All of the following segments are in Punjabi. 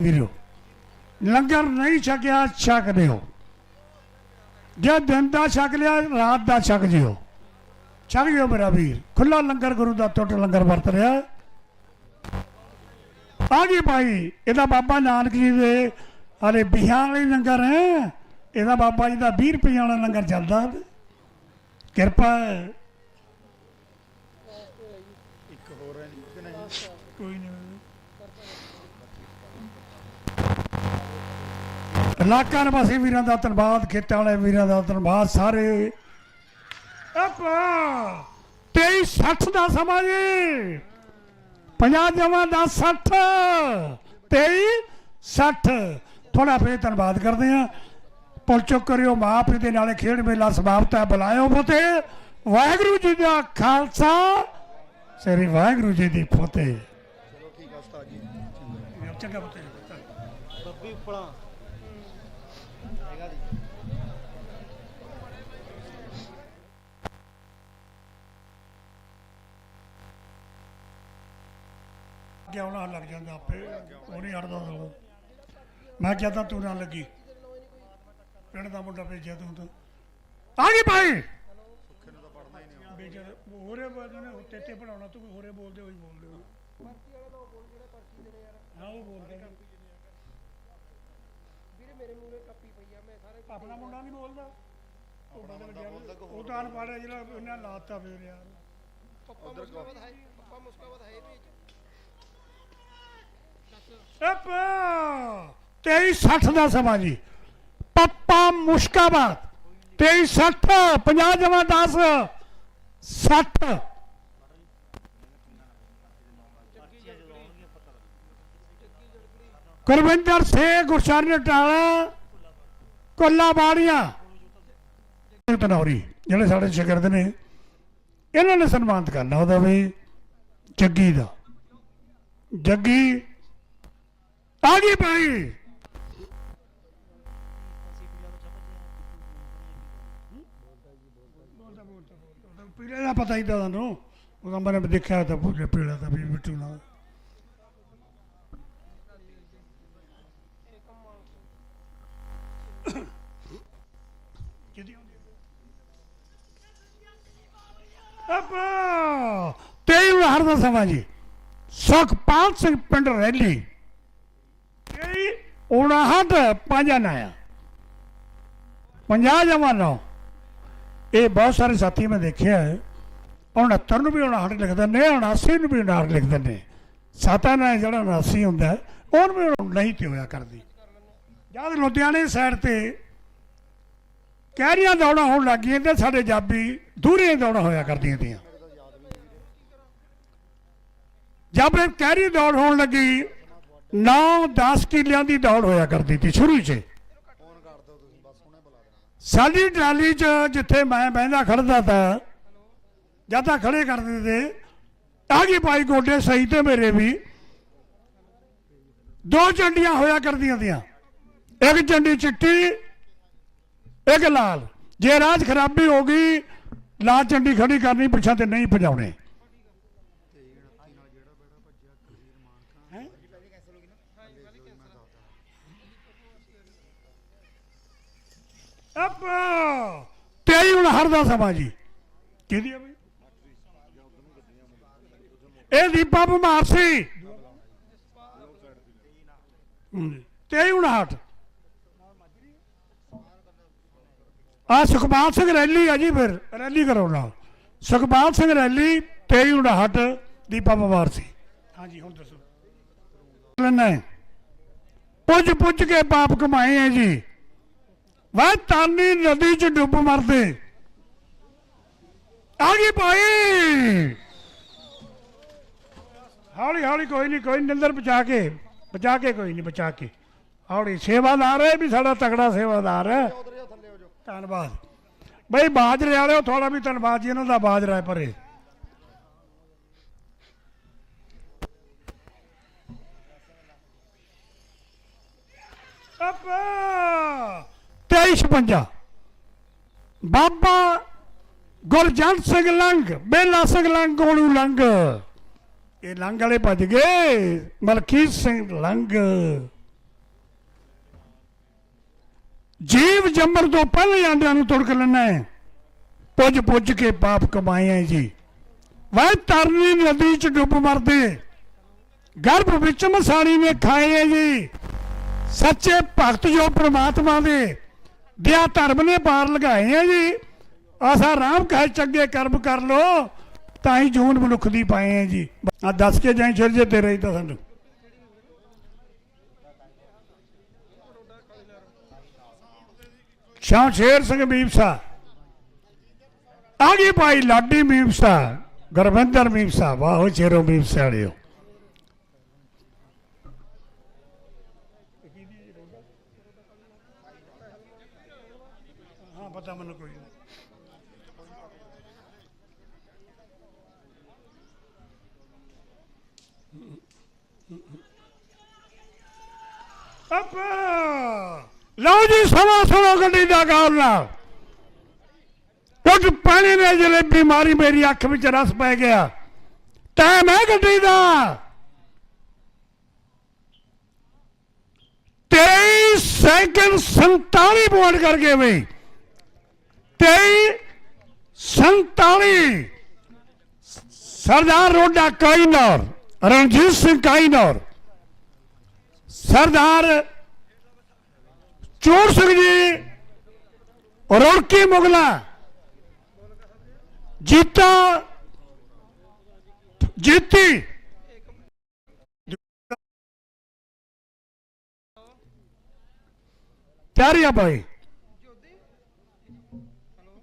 ਵੀਰੋ, ਲੰਗਰ ਨਹੀਂ ਛਕਿਆ, ਛਕ ਦਿਓ। ਜੇ ਦਿਨ ਦਾ ਛਕ ਲਿਆ, ਰਾਤ ਦਾ ਛਕ ਜਿਓ। ਛਕ ਜਿਓ ਮੇਰਾ ਵੀਰ। ਖੁੱਲਾ ਲੰਗਰ, ਗੁਰੂ ਦਾ ਟੁੱਟ ਲੰਗਰ ਵਰਤ ਰਿਹਾ। ਆ ਗਈ ਭਾਈ, ਇਹਦਾ ਬਾਬਾ ਨਾਨਕ ਜੀ ਦੇ ਹਲੇ ਬਿਹਾਂ ਵਾਲੇ ਲੰਗਰ ਹੈ। ਇਹਦਾ ਬਾਬਾ ਜੀ ਦਾ 20 ਰੁਪਏ ਵਾਲਾ ਲੰਗਰ ਚੱਲਦਾ। ਕਿਰਪਾ ਇੱਕ ਹੋਰ ਹੈ। ਕੋਈ ਨਹੀਂ। ਇਲਾਕਾ ਨਿਵਾਸੀ ਵੀਰਾਂ ਦਾ ਧੰਨਵਾਦ ਖੇਤਾਂ ਵਾਲੇ ਵੀਰਾਂ ਦਾ ਧੰਨਵਾਦ ਸਾਰੇ। ਆਪਾ 23 60 ਦਾ ਸਮਾਂ ਜੀ। 50 ਜਮਾ ਦਾ 60 23 60 ਥੋੜਾ ਫੇਰ ਧੰਨਵਾਦ ਕਰਦੇ ਆ ਪੁੱਲ ਚੁੱਕ ਕਰਿਓ ਮਾਫ ਦੇ ਨਾਲੇ ਖੇਡ ਮੇਲਾ ਸਮਾਪਤ ਹੈ। ਬੁਲਾਇਓ ਫਤੇ ਵਾਹਿਗੁਰੂ ਜੀ ਦਾ ਖਾਲਸਾ। ਸ੍ਰੀ ਵਾਹਿਗੁਰੂ ਜੀ ਦੀ ਫਤਿਹ। ਚਲੋ ਠੀਕ ਆ ਉਸਤਾਦ ਜੀ। ਚੰਗਾ ਪੁੱਤ ਬੱਬੀ ਉਪਲਾ ਅੱਗੇ ਆਉਣਾ ਲੱਗ ਜਾਂਦਾ ਆਪੇ ਉਹ ਨਹੀਂ ਹਟਦਾ ਸਗੋਂ ਮੈਂ ਕਿਹਾ ਤਾਂ ਤੂੰ ਨਾ ਲੱਗੀ। ਪਿੰਡ ਦਾ ਮੁੰਡਾ ਭੇਜਿਆ ਤੂੰ ਤਾਂ। ਆ ਗਈ ਭਾਈ। ਸੁੱਖੇ ਨੂੰ ਤਾਂ ਪੜਨਾ ਹੀ ਨਹੀਂ ਬੇਚਾਰੇ ਹੋਰੇ ਬੋਲਦੇ ਨੇ ਤੇ ਤੇ ਪੜਾਉਣਾ ਤੂੰ ਹੋਰੇ ਬੋਲਦੇ ਹੋਈ ਬੋਲਦੇ ਹੋ। ਹਾਂ ਉਹ ਬੋਲਦੇ ਨੇ। ਵੀਰੇ ਮੇਰੇ ਮੂਹਰੇ ਟੱਪੀ ਪਈ ਆ ਮੈਂ ਸਾਰੇ ਆਪਣਾ ਮੁੰਡਾ ਨਹੀਂ ਬੋਲਦਾ ਉਹ ਤਾਂ ਅਨਪੜ੍ਹ ਜਿਹੜਾ ਉਹਨਾਂ ਲਾਤਾ ਫੇਰ ਯਾਰ। ਪੱਪਾ ਮੁਸਕਾਵਤ ਹੈ ਪੱਪਾ ਮੁਸਕਾਵਤ ਹੈ ਵੀ। 2360 ਦਾ ਸਮਾਂ ਜੀ। ਪੱਪਾ ਮੁਸ਼ਕਾਬਾਦ 2360 50 ਜਮਾ 10 60 ਗੁਰਵਿੰਦਰ ਸਿੰਘ ਗੁਰਸ਼ਰਨ ਟਾਲਾ ਕੋਲਾ ਬਾੜੀਆਂ ਤਨੌਰੀ ਜਿਹੜੇ ਸਾਡੇ ਸ਼ਾਗਿਰਦ ਨੇ, ਇਹਨਾਂ ਨੇ ਸਨਮਾਨਿਤ ਕਰਨਾ ਉਹਦਾ ਵੀ ਜੱਗੀ ਦਾ। ਜੱਗੀ ਆ ਗਈ ਪੀਲੇ ਦਾ ਪਤਾ ਹੀ ਤਾਂ ਤੁਹਾਨੂੰ। ਉਹਦਾ ਮੈंने ਦੇਖਿਆ ਤਾਂ ਪੂਰੇ ਪੀਲਾ ਤਾਂ ਵੀ ਬਿੱਟੂ ਨਾਲ। ਆਪਾ ਤੇਈ ਹਰ ਦਾ ਸਮਾਂ ਜੀ। ਸੁਖਪਾਲ ਸਿੰਘ ਪਿੰਡ ਰੈਲੀ। ਤੇਈ 59 ਪੰਜਾਂ ਨਾਇਆ 50 ਜਮਾ ਨੌ ਇਹ ਬਹੁਤ ਸਾਰੇ ਸਾਥੀ ਮੈਂ ਦੇਖਿਆ ਹੈ। 69 ਨੂੰ ਵੀ 59 ਲਿਖਦੇ ਨੇ 79 ਨੂੰ ਵੀ 59 ਲਿਖਦੇ ਨੇ ਸਾਤਾ ਨਾਲ ਜਿਹੜਾ 79 ਹੁੰਦਾ ਹੈ, ਉਹਨੂੰ ਵੀ ਨਹੀਂ ਤੇ ਹੋਇਆ ਕਰਦੀ। ਜਦ ਲੁਧਿਆਣੇ ਸਾਈਡ ਤੇ ਕਹਿਰੀਆਂ ਦੌੜਾਂ ਹੋਣ ਲੱਗੀਆਂ ਤੇ ਸਾਡੇ ਜਾਬੀ ਦੂਰੀਆਂ ਦੌੜਾਂ ਹੋਇਆ ਕਰਦੀਆਂ ਤੀਆਂ। ਜਦ ਕਹਿਰੀ ਦੌੜ ਹੋਣ ਲੱਗੀ 9-10 ਕਿੱਲਿਆਂ ਦੀ ਦੌੜ ਹੋਇਆ ਕਰਦੀ ਸੀ ਸ਼ੁਰੂ 'ਚ। ਸਾਡੀ ਟਰਾਲੀ 'ਚ ਜਿੱਥੇ ਮੈਂ ਬਹਿੰਦਾ ਖੜਦਾ ਤਾ, ਜਦ ਤਾਂ ਖੜੇ ਕਰ ਦਿੰਦੇ ਆ ਗਈ ਭਾਈ ਗੋਡੇ ਸਹੀ ਤੇ ਮੇਰੇ ਵੀ। ਦੋ ਚੰਡੀਆਂ ਹੋਇਆ ਕਰਦੀਆਂ ਤੀਆਂ। ਇੱਕ ਚੰਡੀ ਚਿੱਟੀ, ਇੱਕ ਲਾਲ। ਜੇ ਰਾਜ ਖਰਾਬੀ ਹੋ ਗਈ, ਲਾਲ ਚੰਡੀ ਖੜੀ ਕਰਨੀ, ਪਿੱਛਾ ਤੇ ਨਹੀਂ ਭਜਾਉਣੇ ਤੇ 29 ਨਾਲ ਜਿਹੜਾ ਬੇੜਾ ਭੱਜਿਆ ਕਬੀਰ ਮਾਨਕਾ ਹੈਂ? ਪਹਿਲੀ ਕੈਂਸਲ ਹੋ ਗਈ ਨਾ ਹਾਂਜੀ ਪਹਿਲੀ ਮੈਂ ਦੱਸਦਾ ਅਪ ਤੇਈ ਹੁਣ ਹਰ ਦਾ ਸਮਾਂ ਜੀ। ਕਿਹਦੀ ਆ ਬਈ? ਇਹ ਦੀਪਾ ਬਿਮਾਰ ਸੀ। ਤੇਈ ਹੁਣ ਹਟ। ਆ ਸੁਖਪਾਲ ਸਿੰਘ ਰੈਲੀ ਆ ਜੀ ਫਿਰ ਰੈਲੀ ਕਰੋ ਨਾਲ ਸੁਖਪਾਲ ਸਿੰਘ ਰੈਲੀ ਤੇਈ ਹੁਣ ਹਟ ਦੀਪਾ ਬਿਮਾਰ ਸੀ। ਹਾਂਜੀ ਹੁਣ ਦੱਸੋ। ਲੈਣਾ ਪੁੱਜ ਪੁੱਜ ਕੇ ਪਾਪ ਕਮਾਏ ਹੈ ਜੀ। ਵਾਹ ਤਾਨੀ ਨਦੀ ਚ ਡੁੱਬ ਮਰਦੇ। ਆ ਗਈ ਭਾਈ। ਹੌਲੀ ਹੌਲੀ ਕੋਈ ਨਹੀਂ ਕੋਈ ਨੀ, ਨਿੰਦਰ ਬਚਾ ਕੇ ਬਚਾ ਕੇ ਕੋਈ ਨਹੀਂ ਬਚਾ ਕੇ। ਹੌਲੀ ਸੇਵਾਦਾਰ ਹੈ ਵੀ ਸਾਡਾ ਤਗੜਾ ਸੇਵਾਦਾਰ ਹੈ। ਧੰਨਵਾਦ। ਬਈ ਬਾਜਰੇ ਵਾਲਿਓ ਥੋੜਾ ਵੀ ਧੰਨਵਾਦ ਜੀ ਇਹਨਾਂ ਦਾ ਬਾਜਰਾ ਹੈ ਪਰੇ। ਆਪਾ 2356 ਬਾਬਾ ਗੁਰਜੰਟ ਸਿੰਘ ਲੰਗ ਬੇਲਾ ਸਿੰਘ ਲੰਗ ਕੋਲੋਂ ਲੰਗ ਇਹ ਲੰਗ ਵਾਲੇ ਭੱਜ ਗਏ ਮਲਕੀਤ ਸਿੰਘ ਲੰਗ ਜੀਵ ਜੰਮਣ ਤੋਂ ਪਹਿਲਾਂ ਹੀ ਆਂਡਿਆਂ ਨੂੰ ਤੁੜਕ ਲੈਣਾ ਹੈ ਪੁੱਜ ਪੁੱਜ ਕੇ ਪਾਪ ਕਮਾਏ ਹੈ ਜੀ ਵੈ ਤਰਨੀ ਨਦੀ ਚ ਡੁੱਬ ਮਰਦੇ ਗਰਭ ਵਿੱਚ ਮਸਾਣੀ ਨੇ ਖਾਏ ਹੈ ਜੀ ਸੱਚੇ ਭਗਤ ਜੋ ਪ੍ਰਮਾਤਮਾ ਦੇ ਦਿਆ ਧਰਮ ਨੇ ਪਾਰ ਲਗਾਏ ਹੈ ਜੀ। ਆਸਾ ਰਾਮ ਕਹੇ ਚੰਗੇ ਕਰਮ ਕਰ ਲੋ, ਤਾਂ ਹੀ ਜੂਨ ਮਨੁੱਖ ਦੀ ਪਾਏ ਹੈ ਜੀ। ਆ ਦੱਸ ਕੇ ਜਾਈ ਛਿੜ ਜੇ, ਤੇਰੇ ਰਹੀ ਤਾਂ ਸਾਨੂੰ। ਸ਼ਾਹ ਸ਼ੇਰ ਸਿੰਘ ਮੀਮਸਾ। ਆ ਗਈ ਭਾਈ ਲਾਡੀ ਮੀਮਸਾ, ਗੁਰਵਿੰਦਰ ਮੀਮਸਾ, ਵਾਹੋ ਸ਼ੇਰੋ ਮੀਮਸਾ ਵਾਲਿਓ। ਪਤਾ ਮੈਨੂੰ ਕੋਈ ਨਹੀਂ। ਅੱਪਾ ਲਓ ਜੀ, ਸਵਾ ਸਵਾ ਗੱਡੀ ਦਾ ਗਾਲ ਨਾਲ। ਕੁਝ ਪਾਣੀ ਨੇ ਜਿਹੜੇ ਬਿਮਾਰੀ ਮੇਰੀ ਅੱਖ ਵਿੱਚ ਰਸ ਪੈ ਗਿਆ। ਟਾਈਮ ਹੈ ਗੱਡੀ ਦਾ। 23 ਸੈਕਿੰਡ 47 ਪੁਆਇੰਟ ਕਰਕੇ ਬਈ 23 47 ਸਰਦਾਰ ਰੋਡਾ ਕਾਈਨੌਰ, ਰਣਜੀਤ ਸਿੰਘ ਕਾਈਨੌਰ, ਸਰਦਾਰ ਚੋਰ ਸਿੰਘ ਜੀ ਰੁੜਕੀ ਮੁਗਲਾ, ਜੀਤਾ, ਜੀਤੀ। ਤਿਆਰੀ ਆ ਭਾਈ ਜੋਦੀ ਹੈਲੋ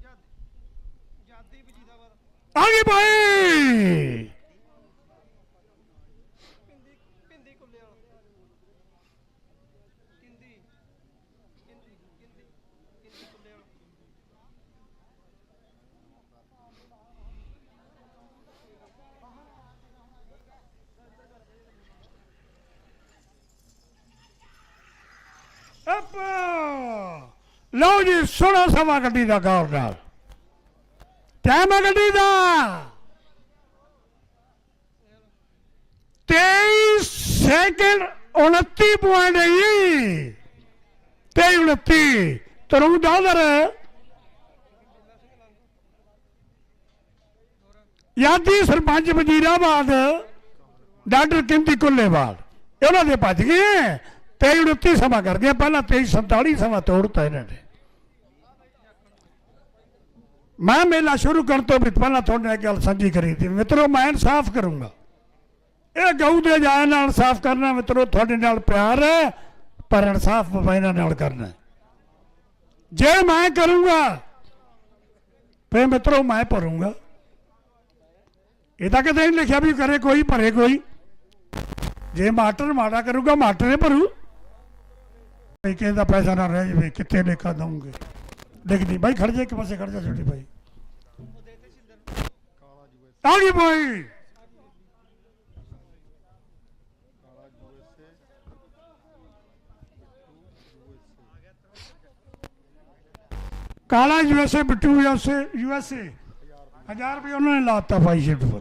ਜਦ ਜਾਦੀ ਵਜੀਦਾਬਾਦ ਭਾਈ। ਲਓ ਜੀ ਸੁਣੋ ਸਵਾ ਗੱਡੀ ਦਾ ਗੌਰ ਨਾਲ। ਟਾਈਮ ਹੈ ਗੱਡੀ ਦਾ 23 ਸੈਕਿੰਡ 29 ਪੁਆਇੰਟ ਹੈ ਜੀ 23 29 ਤਰੁਣ ਡਾਲਰ ਯਾਦੀ ਸਰਪੰਚ ਵਜ਼ੀਰਾਬਾਦ ਡਾਕਟਰ ਕਿੰਦੀ ਕੁੱਲੇਵਾਲ ਇਹਨਾਂ ਦੇ ਭੱਜ ਗਏ 23 29 ਸਮਾਂ ਕਰ ਗਏ ਪਹਿਲਾਂ 23 47 ਸਮਾਂ ਤੋੜਤਾ ਇਹਨਾਂ ਨੇ ਮੈਂ ਮੇਲਾ ਸ਼ੁਰੂ ਕਰਨ ਤੋਂ ਵੀ ਪਹਿਲਾਂ ਤੁਹਾਡੇ ਨਾਲ ਗੱਲ ਸਾਂਝੀ ਕਰੀ ਸੀ। ਮਿੱਤਰੋ, ਮੈਂ ਇਨਸਾਫ ਕਰੂੰਗਾ। ਇਹ ਗਊ ਦੇ ਜਾਨ ਨਾਲ ਇਨਸਾਫ ਕਰਨਾ ਮਿੱਤਰੋ, ਤੁਹਾਡੇ ਨਾਲ ਪਿਆਰ ਹੈ, ਪਰ ਇਨਸਾਫ ਮੈਂ ਇਹਨਾਂ ਨਾਲ ਕਰਨਾ ਜੇ ਮੈਂ ਕਰੂੰਗਾ ਫੇ ਮਿੱਤਰੋ, ਮੈਂ ਭਰੂੰਗਾ। ਇਹ ਤਾਂ ਕਿਤੇ ਨਹੀਂ ਲਿਖਿਆ ਵੀ ਕਰੇ ਕੋਈ, ਭਰੇ ਕੋਈ। ਜੇ ਮਾਟਰ ਮਾੜਾ ਕਰੂਗਾ ਮਾਟਰ ਹੀ ਭਰੂ। ਕੋਈ ਕਿਸੇ ਦਾ ਪੈਸਾ ਨਾ ਰਹਿ ਜਾਵੇ, ਕਿੱਥੇ ਲੇਖਾ ਦਊਂਗੇ? ਲਿਖਦੀ ਬਾਈ ਖੜ ਜਾ ਇੱਕ ਪਾਸੇ, ਖੜ ਜਾ ਛੋਟੀ ਬਾਈ। ਆ ਗਈ ਬਾਈ। ਕਾਲਾ ਯੂਐਸਏ ਕਾਲਾ ਯੂਐਸਏ ਬਿੱਟੂ ਯੂਐਸਏ ਯੂਐਸਏ 1000 ਰੁਪਏ ਉਹਨਾਂ ਨੇ ਲਾਤਾ ਬਾਈ ਸ਼ਿਫਟ ਪਰ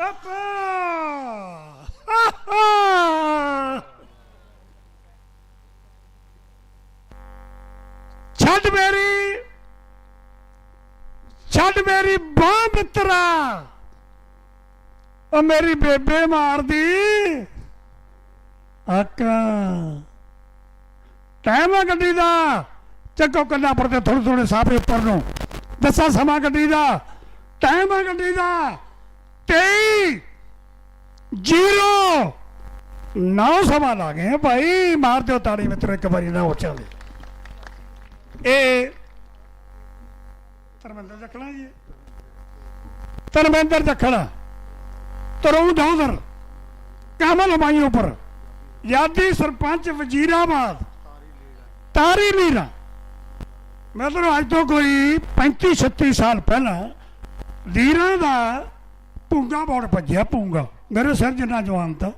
ਆਪਾ ਛੱਡ ਮੇਰੀ ਛੱਡ ਮੇਰੀ ਬਾਹ ਮਿੱਤਰਾ। ਉਹ ਮੇਰੀ ਬੇਬੇ ਮਾਰਦੀ। ਆਕਾ ਟਾਈਮ ਆ ਗੱਡੀ ਦਾ। ਚੱਕੋ ਕੰਨਾ ਪਰ ਤੇ ਥੋੜੇ ਥੋੜੇ ਸਾਫੇ ਉੱਪਰ ਨੂੰ। ਦੱਸਾਂ ਸਮਾਂ ਗੱਡੀ ਦਾ। ਟਾਈਮ ਆ ਗੱਡੀ ਦਾ। 23 ਜ਼ੀਰੋ। ਨੌ ਸਮਾਂ ਲਾ ਗਏ ਭਾਈ। ਮਾਰ ਦਿਓ ਤਾੜੀ ਮਿੱਤਰ, ਇੱਕ ਵਾਰੀ ਨਾ ਉੱਚਾ ਦੇ। ਇਹ ਧਰਮਿੰਦਰ ਜਖਣਾ ਜੀ। ਧਰਮਿੰਦਰ ਜਖਣਾ ਤਰੋਂ ਦੌਦਰ ਕਮਲ ਮਾਈ ਉੱਪਰ। ਯਾਦੀ ਸਰਪੰਚ ਵਜ਼ੀਰਾਬਾਦ, ਤਾਰੀ ਲੀਰਾ ਮੈਂ ਤੁਹਾਨੂੰ ਅੱਜ ਤੋਂ ਕੋਈ 35 36 ਸਾਲ ਪਹਿਲਾਂ ਲੀਰਾਂ ਦਾ ਪੂੰਗਾ ਬੋੜ ਭੱਜਿਆ, ਪੂੰਗਾ। ਮੇਰੇ ਸਿਰ ਜਿੰਨਾ ਜਵਾਨ ਤਾਂ,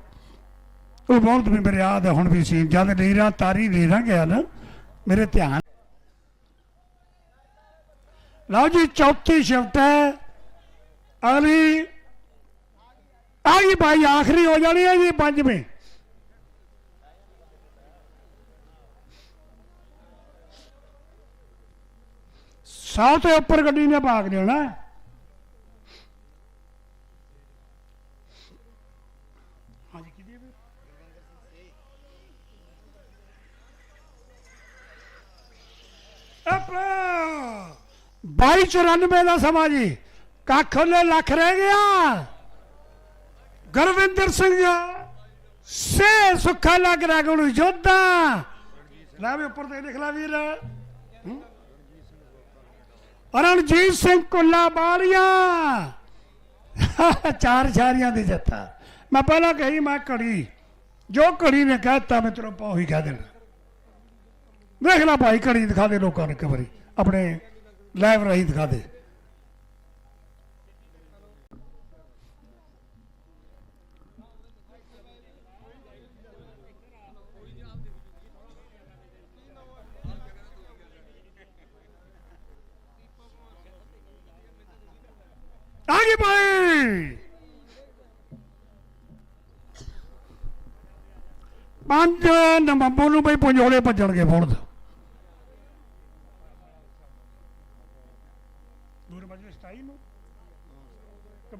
ਉਹ ਬਹੁਤ ਵੀ ਮੇਰੇ ਯਾਦ ਹੈ ਹੁਣ ਵੀ ਸੀ। ਜਦ ਲੀਰਾਂ, ਤਾਰੀ ਲੀਰਾਂ ਗਿਆ ਨਾ, ਮੇਰੇ ਧਿਆਨ ਲਓ ਜੀ, ਚੌਥੀ ਸ਼ਿਫਟ ਹੈ। ਅਗਲੀ। ਆ ਗਈ ਭਾਈ ਆਖਰੀ ਹੋ ਜਾਣੀ ਹੈ ਜੀ, ਪੰਜਵੀਂ। ਸੌ ਤੋਂ ਉੱਪਰ ਗੱਡੀ ਨੇ ਭਾਗ ਦੇਣਾ ਹਾਂਜੀ ਕਿਹਦੀ ਹੈ ਵੀ? ਅਪ 2294 ਦਾ ਸਮਾਂ ਜੀ। ਕੱਖ ਉਹਨੇ ਲੱਖ ਰਹਿ ਗਿਆ। ਗੁਰਵਿੰਦਰ ਸਿੰਘ ਸੇ ਸੁੱਖਾ ਲੱਗ ਰਿਹਾ ਗੁਰੂ ਯੋਧਾ ਲੈ ਵੀ ਉੱਪਰ ਤੇ ਲਿਖ ਲੈ ਵੀਰ। ਰਣਜੀਤ ਸਿੰਘ ਕੁੱਲਾ ਬਾਲੀਆ ਚਾਰ ਛਾਰੀਆਂ ਦੀ ਜੱਥਾ। ਮੈਂ ਪਹਿਲਾਂ ਕਹੀ, ਮੈਂ ਘੜੀ। ਜੋ ਘੜੀ ਨੇ ਕਹਿਤਾ ਮੈਂ ਤੇਰਾ ਪਾਉ ਹੀ ਕਹਿ ਦੇਣਾ। ਦੇਖ ਲੈ ਭਾਈ, ਘੜੀ ਦਿਖਾ ਦੇ ਲੋਕਾਂ ਨੂੰ ਇੱਕ ਵਾਰੀ। ਆਪਣੇ ਲਾਈਵ ਰਾਹੀਂ ਦਿਖਾ ਦੇ। ਆ ਗਈ ਪੰਜ ਨਵੰਬਰ ਨੂੰ ਬਈ ਪੰਜੋਲੇ ਭੱਜਣਗੇ ਫੋਨ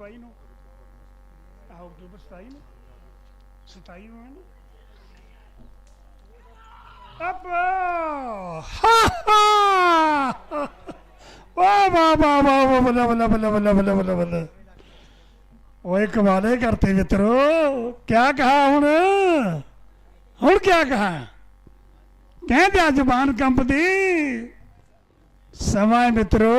27 ਨੂੰ। ਆਹ, ਅਕਤੂਬਰ 27 ਨੂੰ। 27 ਨੂੰ ਹੈ ਨਾ ਅਪ ਵਾ ਵਾ ਵਾ ਵਾ ਵਾ ਬੱਲਾ ਬੱਲਾ ਬੱਲਾ ਬੱਲਾ ਬੱਲਾ ਬੱਲਾ ਬੱਲਾ। ਓਏ, ਕਮਾਲੇ ਕਰਤੇ ਮਿੱਤਰੋ। ਕਿਆ ਕਹਾ ਹੁਣ? ਹੁਣ ਕਿਆ ਕਹਾ? ਕਹਿੰਦੇ ਆ ਜ਼ਬਾਨ ਕੰਪਦੀ। ਸਮਾਂ ਮਿੱਤਰੋ।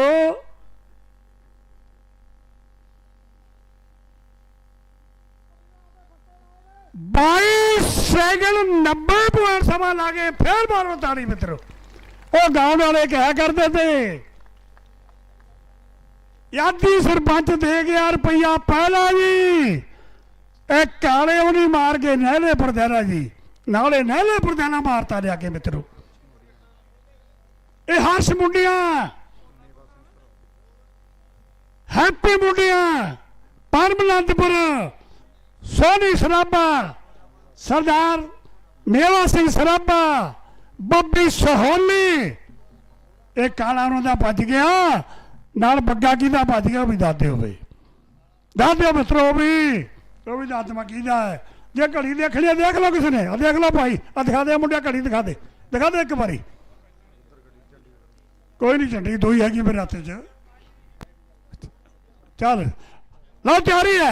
ਬਾਈ ਸੈਕਿੰਡ 90 ਪੁਆਇੰਟ ਸਮਾਂ ਲਾ ਕੇ ਫੇਰ ਮਾਰੋ ਤਾੜੀ ਮਿੱਤਰੋ ਉਹ ਗਾਉਂ ਵਾਲੇ ਕਹਿਆ ਕਰਦੇ ਤੇ ਯਾਦੀ ਸਰਪੰਚ ਦੇ ਗਿਆ ਰੁਪਈਆ ਪਹਿਲਾ ਜੀ ਇਹ ਕਾਲੇ ਉਹਨੀ ਮਾਰ ਕੇ ਨਹਿਲੇ ਪਰਦੇਨਾ ਜੀ ਨਾਲੇ ਨਹਿਲੇ ਪਰਦੇਨਾ ਮਾਰਤਾ ਲਿਆ ਕੇ ਮਿੱਤਰੋ ਇਹ ਹਰਸ਼ ਮੁੰਡਿਆਂ ਹੈਪੀ ਮੁੰਡਿਆਂ ਪਰਮਨੰਦਪੁਰ ਸੋਨੀ ਸਰਾਬਾ ਸਰਦਾਰ ਮੇਵਾ ਸਿੰਘ ਸਰਾਭਾ, ਬੱਬੀ ਸਹੋਲੀ। ਇਹ ਕਾਲਾ ਉਹਨਾਂ ਦਾ ਭੱਜ ਗਿਆ, ਨਾਲ ਬੱਗਾ ਕਿਹਦਾ ਭੱਜ ਗਿਆ, ਉਹ ਵੀ ਦੱਸ ਦਿਓ ਬਈ ਮਿੱਤਰੋ ਵੀ, ਉਹ ਵੀ ਦੱਸ ਕਿਹਦਾ ਹੈ। ਜੇ ਘੜੀ ਦੇਖਣੀ ਹੈ ਦੇਖ ਲਓ ਕਿਸੇ ਨੇ। ਆ ਦੇਖ ਲਓ ਭਾਈ ਆ ਦਿਖਾ ਦੇ ਮੁੰਡਿਆ, ਘੜੀ ਦਿਖਾ ਦੇ। ਦਿਖਾ ਦੇ ਇੱਕ ਵਾਰੀ। ਕੋਈ ਨਹੀਂ ਝੰਡੀ, ਦੋ ਹੈਗੀ ਮੇਰੇ ਹੱਥ 'ਚ। ਚੱਲ, ਲਓ ਤਿਆਰੀ ਹੈ।